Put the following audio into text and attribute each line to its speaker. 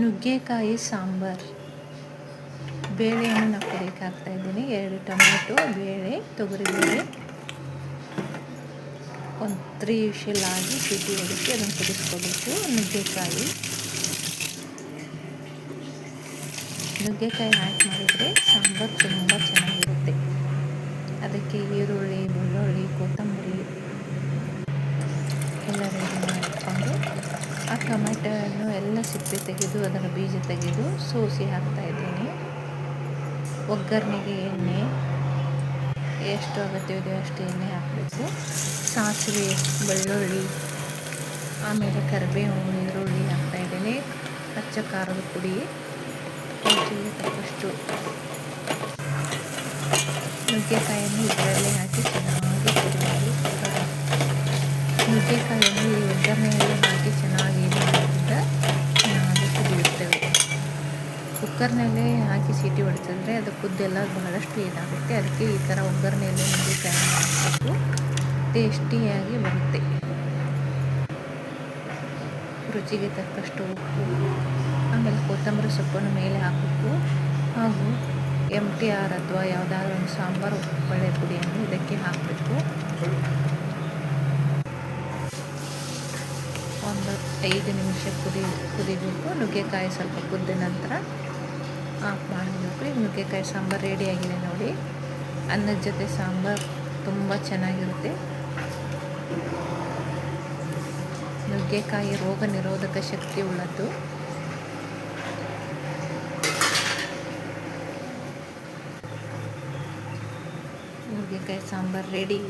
Speaker 1: ನುಗ್ಗೆಕಾಯಿ ಸಾಂಬಾರು. ಬೇಳೆಯನ್ನು ನಾನು ಕುದಿಯಕ್ಕೆ ಹಾಕ್ತಾ ಇದ್ದೀನಿ. ಎರಡು ಟೊಮೆಟೊ ಬೇಳೆ, ತೊಗರಿಬೇಳೆ. ಒಂದು ತ್ರೀ ಆಗಿ ಸಿಟಿ ಹೊಡಿಸಿ ಅದನ್ನು ಕುದಿಸ್ಕೋಬೇಕು. ನುಗ್ಗೆಕಾಯಿ. ನುಗ್ಗೆಕಾಯಿ ಆ್ಯಡ್ ಮಾಡಿದರೆ ಸಾಂಬಾರು ತುಂಬ ಚೆನ್ನಾಗಿರುತ್ತೆ. ಅದಕ್ಕೆ ಈರುಳ್ಳಿ, ಬೆಳ್ಳುಳ್ಳಿ, ಕೊತ್ತಂಬರಿ. ಎಲ್ಲ ರೆಡಿ ಮಾಡಿಕೊಂಡು ಆ ಟೊಮೆಟೊವನ್ನು ಎಲ್ಲ ಸಿಪ್ಪೆ ತೆಗೆದು ಅದರ ಬೀಜ ತೆಗೆದು ಸೋಸಿ ಹಾಕ್ತಾಯಿದ್ದೀನಿ ಒಗ್ಗರಣೆಗೆ ಎಣ್ಣೆ, ಎಷ್ಟು ಅಗತ್ಯವಿದೆ ಅಷ್ಟು ಎಣ್ಣೆ ಹಾಕಬೇಕು. ಸಾಸಿವೆ, ಬೆಳ್ಳುಳ್ಳಿ, ಆಮೇಲೆ ಕರಿಬೇವು ಈರುಳ್ಳಿ ಹಾಕ್ತಾಯಿದ್ದೀನಿ ಹಚ್ಚ ಖಾರದ ಪುಡಿ ಸಾಕಷ್ಟು ತಕ್ಕಷ್ಟು ನುಗ್ಗೆಕಾಯನ್ನು ಇದರಲ್ಲಿ ಹಾಕಿ ನುಗ್ಗೆಕಾಯನ್ನು ಈ ಒಗ್ಗರಣೆಯಲ್ಲಿ ಹಾಕಿ ಚೆನ್ನಾಗಿ ಕುದಿಯುತ್ತವೆ ಕುಕ್ಕರ್ನಲ್ಲೇ ಹಾಕಿ ಸೀಟಿ ಹೊಡೆಸಿದ್ರೆ ಅದು ಕುದ್ದೆಲ್ಲ ಬಹಳಷ್ಟು ಏನಾಗುತ್ತೆ, ಅದಕ್ಕೆ ಈ ಥರ ಒಗ್ಗರಣೆಯಲ್ಲಿ ನುಗ್ಗೆಕಾಯಿ ಹಾಕಬೇಕು ಟೇಸ್ಟಿಯಾಗಿ ಬರುತ್ತೆ. ರುಚಿಗೆ ತಕ್ಕಷ್ಟು ಉಪ್ಪು, ಆಮೇಲೆ ಕೊತ್ತಂಬರಿ ಸೊಪ್ಪನ್ನು ಮೇಲೆ ಹಾಕಬೇಕು ಹಾಗೂ ಎಂ ಟಿ ಆರ್ ಅಥವಾ ಯಾವುದಾದ್ರೂ ಒಂದು ಸಾಂಬಾರು ಬಳೆ ಪುಡಿಯನ್ನು ಇದಕ್ಕೆ ಹಾಕಬೇಕು. ಒಂದು ಐದು ನಿಮಿಷ ಕುದಿ ಕುದಿಬೇಕು. ನುಗ್ಗೆಕಾಯಿ ಸ್ವಲ್ಪ ಕುದ್ದ ನಂತರ ಆಫ್ ಮಾಡಬೇಕು. ಈಗ ನುಗ್ಗೆಕಾಯಿ ಸಾಂಬಾರು ರೆಡಿಯಾಗಿದೆ ನೋಡಿ. ಅನ್ನದ ಜೊತೆ ಸಾಂಬಾರು ತುಂಬ ಚೆನ್ನಾಗಿರುತ್ತೆ. ನುಗ್ಗೆಕಾಯಿ ರೋಗ ನಿರೋಧಕ ಶಕ್ತಿ ಉಳ್ಳದ್ದು. ನುಗ್ಗೆಕಾಯಿ ಸಾಂಬಾರು ರೆಡಿ